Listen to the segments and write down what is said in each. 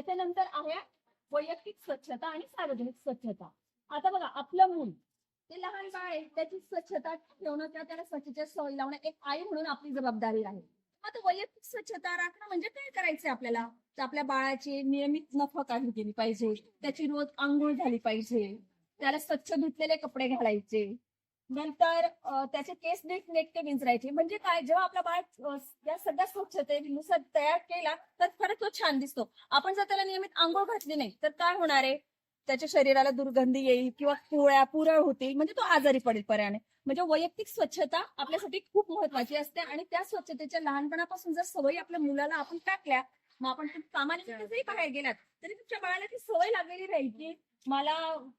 त्याच्यानंतर आहे वैयक्तिक स्वच्छता आणि सार्वजनिक स्वच्छता. आता बघा आपलं मूल ते लहान बाळ आहे त्याची स्वच्छता ठेवणं किंवा त्याला स्वच्छतेच्या सवय लावणं एक आई म्हणून आपली जबाबदारी आहे. आता वैयक्तिक स्वच्छता राखणं म्हणजे काय करायचं आपल्याला? तर आपल्या बाळाची नियमित नफा काढली गेली पाहिजे त्याची रोज आंघोळ झाली पाहिजे त्याला स्वच्छ धुतलेले कपडे घालायचे नंतर त्याचे केस नीट नेटके विंचरायचे म्हणजे काय जेव्हा आपला बाळ या सगळ्या स्वच्छतेनुसार तयार केला तर खरंच तो छान दिसतो. आपण जर त्याला नियमित आंघोळ घातली नाही तर काय होणार आहे? त्याच्या शरीराला दुर्गंधी येईल किंवा पुळ्या पुरळ होतील म्हणजे तो आजारी पडेल पर्याने म्हणजे वैयक्तिक स्वच्छता आपल्यासाठी खूप महत्वाची असते आणि त्या स्वच्छतेच्या लहानपणापासून जर सवयी आपल्या मुलाला आपण टाकल्या मग आपण कामाला जरी बाहेर गेलात तरी तुमच्या बाळाला ती सवय लागलेली राहील की मला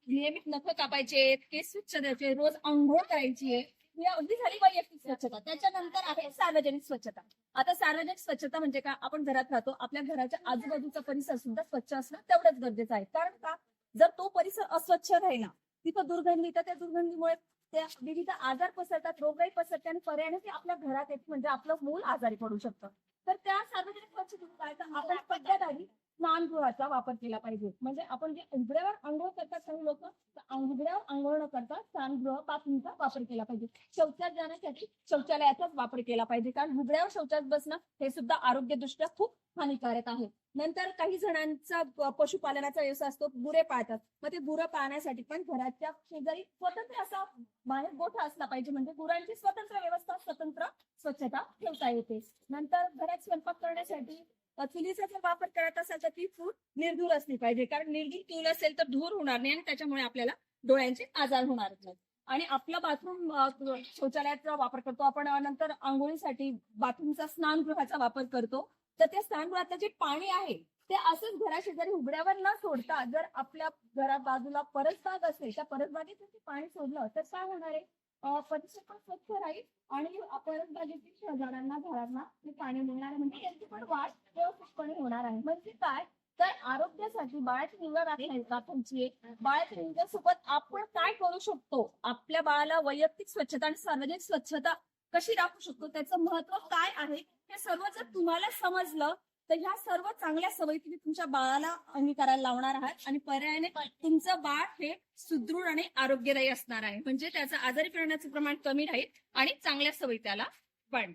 नियमित नख कापायचे केस स्वच्छ द्यायचे रोज आंघोळ करायची ही अगदी झाली वैयक्तिक स्वच्छता. त्याच्यानंतर आहे सार्वजनिक स्वच्छता. आता सार्वजनिक स्वच्छता म्हणजे काय आपण घरात राहतो आपल्या घराच्या आजूबाजूचा परिसर सुद्धा स्वच्छ असणं तेवढंच गरजेचं आहे. कारण का? जर तो परिसर अस्वच्छ राहिला तिथं दुर्गंधी तर त्या दुर्गंधीमुळे त्या विविध आजार पसरतात रोगही पसरते आणि पर्यायाने ते आपल्या घरात येते म्हणजे आपलं मूल आजारी पडू शकतं. तर त्या सार्वजनिक स्वच्छतेत काय तर आपण पद्धत आधी स्नानगृहाचा वापर केला पाहिजे. म्हणजे आपण जे उघड्यावर आंघोळ करतात काही लोक उघड्यावर आंघोळ न करता स्नानगृह बाथरूमचा वापर केला पाहिजे. शौचात जाण्यासाठी शौचालयाचाच वापर केला पाहिजे. कारण उघड्यावर शौचात बसणं हे सुद्धा आरोग्यदृष्ट्या खूप हानिकारक आहे. नंतर काही जणांचा पशुपालनाचा व्यवसाय असतो गुरे पाळतात. मग ते गुरं पाळण्यासाठी पण घराच्या शेजारी स्वतंत्र असा बाहेर गोठा असला पाहिजे. म्हणजे गुरांची स्वतंत्र व्यवस्था स्वतंत्र स्वच्छता ठेवता येते. नंतर घरात स्वयंपाक करण्यासाठी चुलीचा जर वापर करत असाल तर ती चूल निर्धूर असली पाहिजे. कारण निर्धूर चूल असेल तर धूर होणार नाही आणि त्याच्यामुळे आपल्याला डोळ्यांचे आजार होणार नाही आणि आपलं बाथरूम शौचालयाचा वापर करतो. आपण नंतर आंघोळीसाठी बाथरूमचा स्नानगृहाचा वापर करतो. तर त्या स्नानगृहातलं जे पाणी आहे ते असंच घराशेजारी उघड्यावर न सोडता जर आपल्या घरा बाजूला परसबाग असेल त्या परसबागेत ते पाणी सोडलं तर काय होणार आहे? पण स्वच्छ राहील आणि परसबागेतील शेजाऱ्यांना घरांना ते पाणी मिळणार म्हणजे यांची पण वाढ व्यवस्थितपणे होणार आहे. म्हणजे काय? तर आरोग्यासाठी बाळाची निवड का तुमची? आहे. बाळाच्या निवडीसोबत आपण काय करू शकतो? आपल्या बाळाला वैयक्तिक स्वच्छता आणि सार्वजनिक स्वच्छता कशी राखू शकतो? त्याचं महत्त्व काय आहे? हे सर्व जर तुम्हाला समजलं तर ह्या सर्व चांगल्या सवयी तुम्ही तुमच्या बाळाला अंगीकारायला लावणार आहात. आणि पर्यायाने तुमचं बाळ हे सुदृढ आणि आरोग्यदायी असणार आहे. म्हणजे त्याचं आजारी पडण्याचं प्रमाण कमी राहील आणि चांगल्या सवयी त्याला वाढतील.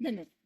धन्यवाद.